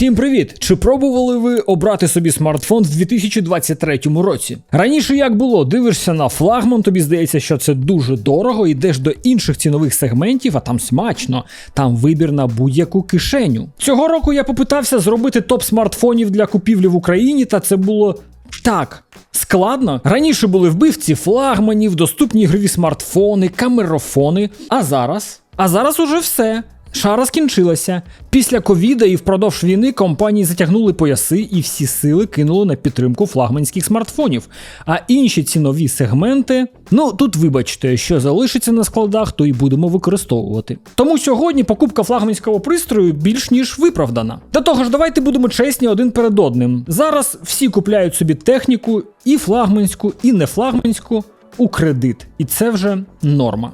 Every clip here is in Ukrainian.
Всім привіт! Чи пробували ви обрати собі смартфон в 2023 році? Раніше як було, дивишся на флагман, тобі здається, що це дуже дорого, йдеш до інших цінових сегментів, а там смачно, там вибір на будь-яку кишеню. Цього року я попитався зробити топ смартфонів для купівлі в Україні, та це було так. Складно. Раніше були вбивці флагманів, доступні ігрові смартфони, камерофони. А зараз? А зараз уже все. Шара скінчилася. Після ковіда і впродовж війни компанії затягнули пояси і всі сили кинули на підтримку флагманських смартфонів. А інші цінові сегменти, ну тут вибачте, що залишиться на складах, то і будемо використовувати. Тому сьогодні покупка флагманського пристрою більш ніж виправдана. До того ж, давайте будемо чесні один перед одним. Зараз всі купляють собі техніку і флагманську, і не флагманську у кредит, і це вже норма.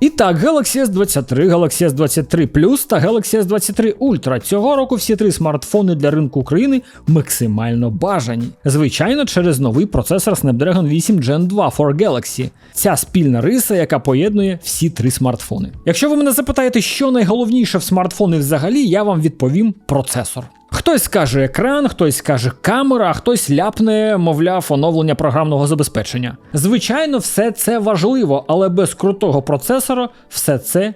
І так, Galaxy S23, Galaxy S23 Plus та Galaxy S23 Ultra. Цього року всі три смартфони для ринку України максимально бажані. Звичайно, через новий процесор Snapdragon 8 Gen 2 for Galaxy. Ця спільна риса, яка поєднує всі три смартфони. Якщо ви мене запитаєте, що найголовніше в смартфони взагалі, я вам відповім процесор. Хтось скаже екран, хтось скаже камера, а хтось ляпне, мовляв, оновлення програмного забезпечення. Звичайно, все це важливо, але без крутого процесора все це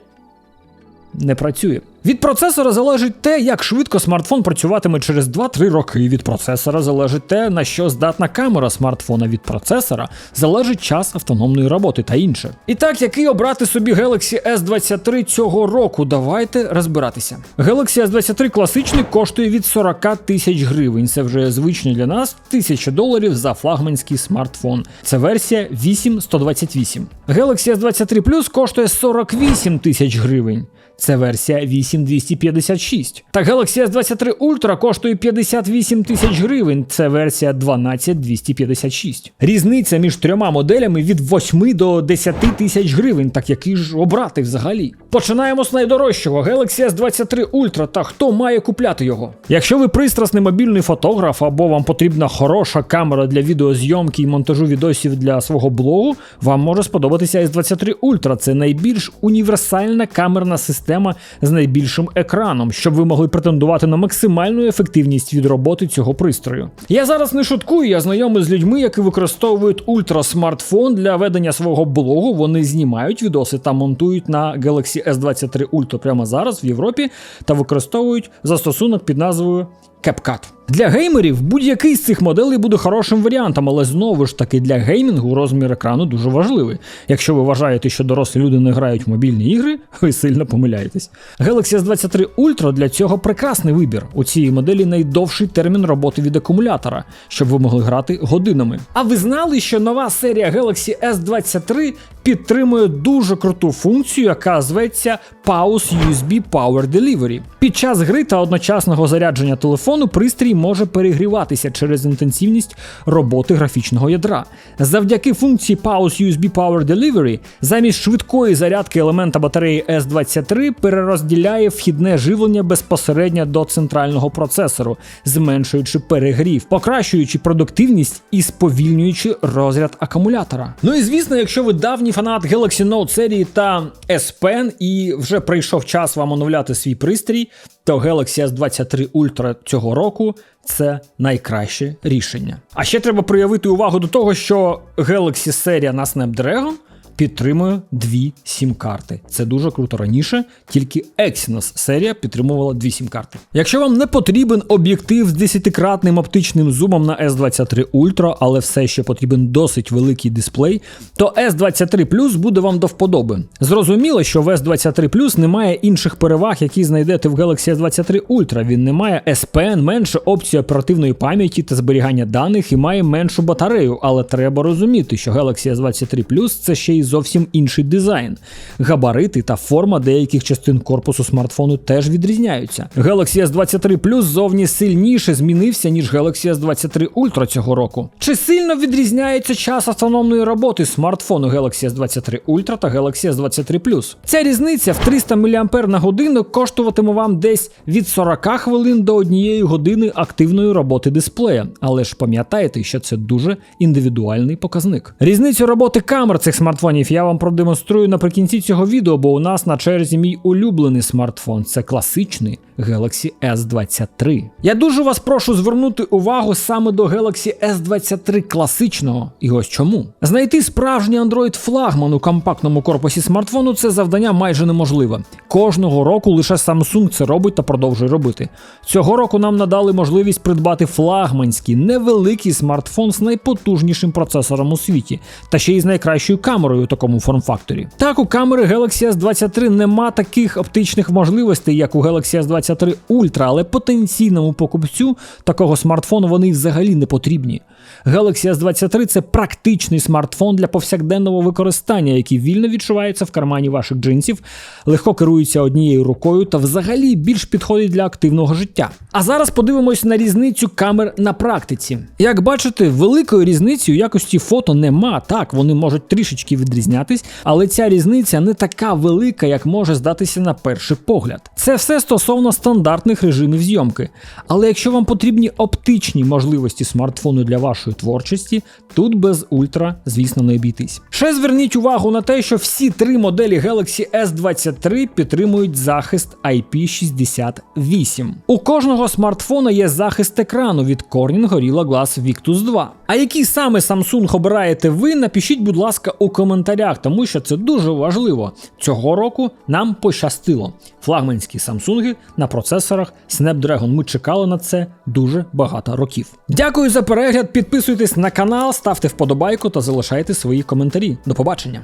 не працює. Від процесора залежить те, як швидко смартфон працюватиме через 2-3 роки. Від процесора залежить те, на що здатна камера смартфона. Від процесора залежить час автономної роботи та інше. І так, який обрати собі Galaxy S23 цього року? Давайте розбиратися. Galaxy S23 класичний коштує від 40 тисяч гривень. Це вже звично для нас 1000 доларів за флагманський смартфон. Це версія 8128. Galaxy S23 Plus коштує 48 тисяч гривень. Це версія 8256. Та Galaxy S23 Ultra коштує 58 тисяч гривень. Це версія 12256. Різниця між трьома моделями від 8 до 10 тисяч гривень. Так який ж обрати взагалі? Починаємо з найдорожчого Galaxy S23 Ultra. Та хто має купляти його? Якщо ви пристрасний мобільний фотограф або вам потрібна хороша камера для відеозйомки і монтажу відосів для свого блогу, вам може сподобатися S23 Ultra. Це найбільш універсальна камерна система з найбільшим екраном, щоб ви могли претендувати на максимальну ефективність від роботи цього пристрою. Я зараз не шуткую, я знайомий з людьми, які використовують ультрасмартфон для ведення свого блогу. Вони знімають відоси та монтують на Galaxy S23 Ultra прямо зараз в Європі та використовують застосунок під назвою CapCut. Для геймерів будь-який з цих моделей буде хорошим варіантом, але знову ж таки для геймінгу розмір екрану дуже важливий. Якщо ви вважаєте, що дорослі люди не грають в мобільні ігри, ви сильно помиляєтесь. Galaxy S23 Ultra для цього прекрасний вибір. У цій моделі найдовший термін роботи від акумулятора, щоб ви могли грати годинами. А ви знали, що нова серія Galaxy S23 підтримує дуже круту функцію, яка зветься Pause USB Power Delivery. Під час гри та одночасного зарядження телефону пристрій може перегріватися через інтенсивність роботи графічного ядра. Завдяки функції Pause USB Power Delivery, замість швидкої зарядки елемента батареї S23 перерозділяє вхідне живлення безпосередньо до центрального процесору, зменшуючи перегрів, покращуючи продуктивність і сповільнюючи розряд акумулятора. Ну і звісно, якщо ви давній фанат Galaxy Note серії та S Pen і вже прийшов час вам оновляти свій пристрій, то Galaxy S23 Ultra цього року це найкраще рішення. А ще треба проявити увагу до того, що Galaxy серія на Snapdragon підтримує дві сім-карти. Це дуже круто раніше, тільки Exynos серія підтримувала дві сім-карти. Якщо вам не потрібен об'єктив з 10-кратним оптичним зумом на S23 Ultra, але все ще потрібен досить великий дисплей, то S23 Plus буде вам до вподоби. Зрозуміло, що в S23 Plus немає інших переваг, які знайдете в Galaxy S23 Ultra. Він не має S Pen, менше опції оперативної пам'яті та зберігання даних і має меншу батарею, але треба розуміти, що Galaxy S23 Plus це ще й зовсім інший дизайн. Габарити та форма деяких частин корпусу смартфону теж відрізняються. Galaxy S23 Plus зовні сильніше змінився, ніж Galaxy S23 Ultra цього року. Чи сильно відрізняється час автономної роботи смартфону Galaxy S23 Ultra та Galaxy S23 Plus? Ця різниця в 300 мАч на годину коштуватиме вам десь від 40 хвилин до однієї години активної роботи дисплея. Але ж пам'ятайте, що це дуже індивідуальний показник. Різницю роботи камер цих смартфонів смартфонів я вам продемонструю наприкінці цього відео, бо у нас на черзі мій улюблений смартфон. Це класичний Galaxy S23. Я дуже вас прошу звернути увагу саме до Galaxy S23 класичного. І ось чому. Знайти справжній Android флагман у компактному корпусі смартфону це завдання майже неможливе. Кожного року лише Samsung це робить та продовжує робити. Цього року нам надали можливість придбати флагманський невеликий смартфон з найпотужнішим процесором у світі, та ще й з найкращою камерою у такому форм-факторі. Так, у камери Galaxy S23 нема таких оптичних можливостей, як у Galaxy S23 Ultra, але потенційному покупцю такого смартфону вони взагалі не потрібні. Galaxy S23 це практичний смартфон для повсякденного використання, який вільно відчувається в кармані ваших джинсів, легко керується однією рукою та взагалі більш підходить для активного життя. А зараз подивимось на різницю камер на практиці. Як бачите, великої різниці у якості фото нема. Так, вони можуть трішечки відрізнятись, але ця різниця не така велика, як може здатися на перший погляд. Це все стосовно стандартних режимів зйомки. Але якщо вам потрібні оптичні можливості смартфону для вашої творчості, тут без ультра, звісно, не обійтись. Ще зверніть увагу на те, що всі три моделі Galaxy S23 підтримують захист IP68. У кожного смартфона є захист екрану від Corning Gorilla Glass Victus 2. А який саме Samsung обираєте ви, напишіть, будь ласка, у коментарях, тому що це дуже важливо. Цього року нам пощастило. Флагманські Samsung на процесорах Snapdragon. Ми чекали на це дуже багато років. Дякую за перегляд. Підписуйтесь на канал, ставте вподобайку та залишайте свої коментарі. До побачення.